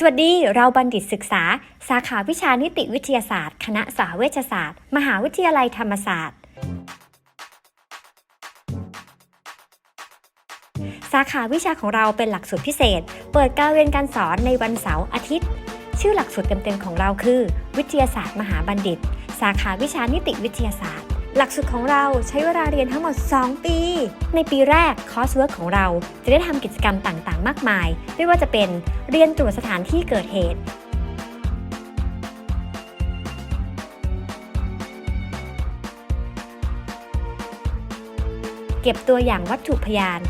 สวัสดี เราบัณฑิตศึกษา สาขาวิชานิติวิทยาศาสตร์ คณะสาเวชศาสตร์ มหาวิทยาลัยธรรมศาสตร์ สาขาวิชาของเราเป็นหลักสูตรพิเศษ เปิดการเรียนการสอนในวันเสาร์อาทิตย์ ชื่อหลักสูตรเต็มๆของเราคือ วิทยาศาสตร์ มหาบัณฑิต สาขาวิชานิติวิทยาศาสตร์ หลักสูตรของเราใช้เวลาเรียนทั้งหมด 2 ปี ในปีแรกคอร์สเวิร์กของเราจะได้ทำกิจกรรมต่างๆ มากมาย ไม่ว่าจะเป็นเรียนตรวจสถานที่เกิดเหตุเก็บตัวอย่างวัตถุพยาน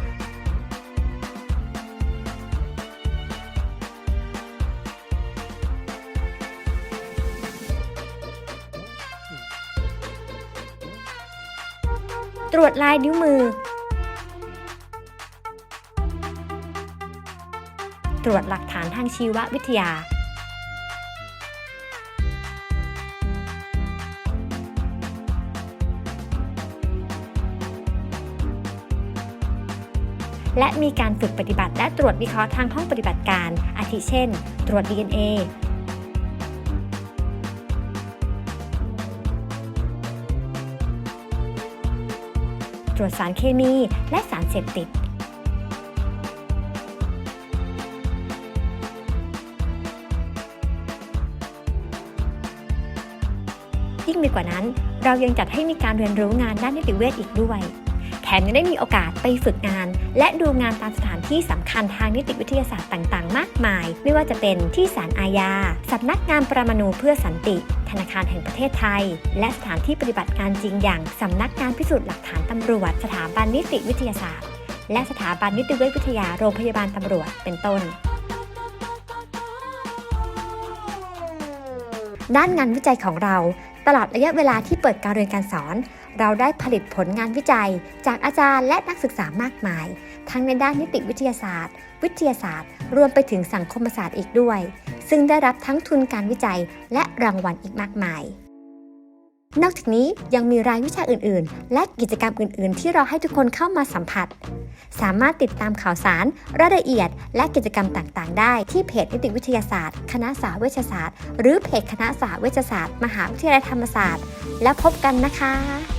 ตรวจลายนิ้วมือ ตรวจหลักฐานทางชีววิทยา และมีการฝึกปฏิบัติและตรวจวิเคราะห์ทางห้องปฏิบัติการ อาทิเช่น ตรวจ DNA ตรวจสารเคมีและสารเสพติด ยิ่งไปกว่านั้น เรายังจัดให้มีการเรียนรู้งานด้านนิติเวชอีกด้วย แถมยังได้มีโอกาสไปฝึกงาน และดูงานตามสถานที่สำคัญทางนิติวิทยาศาสตร์ต่าง ๆ มากมาย ไม่ว่าจะเป็นที่ศาลอาญาสำนักงานประมาณูเพื่อสันติ ธนาคารแห่งประเทศไทย และสถานที่ปฏิบัติการจริงอย่างสำนักงานพิสูจน์หลักฐานตำรวจ สถาบันนิติวิทยาศาสตร์ และสถาบันนิติเวชวิทยาโรงพยาบาลตำรวจเป็นต้น ด้านงานวิจัยของเรา ตลอดระยะเวลาที่เปิดการเรียนการสอน เราได้ผลิตผลงานวิจัย จากอาจารย์และนักศึกษามากมาย ทั้งในด้านนิติวิทยาศาสตร์ วิทยาศาสตร์ รวมไปถึงสังคมศาสตร์อีกด้วย ซึ่งได้รับทั้งทุนการวิจัยและรางวัลอีกมากมาย นอกจากนี้ยังมีรายวิชาอื่นๆ และกิจกรรมอื่นๆ ที่เราให้ทุกคนเข้ามาสัมผัส สามารถติดตามข่าวสาร รายละเอียด และกิจกรรมต่างๆ ได้ที่เพจนิติวิทยาศาสตร์ คณะสาเวชศาสตร์ หรือเพจคณะสาเวชศาสตร์ มหาวิทยาลัยธรรมศาสตร์ แล้วพบกันนะคะ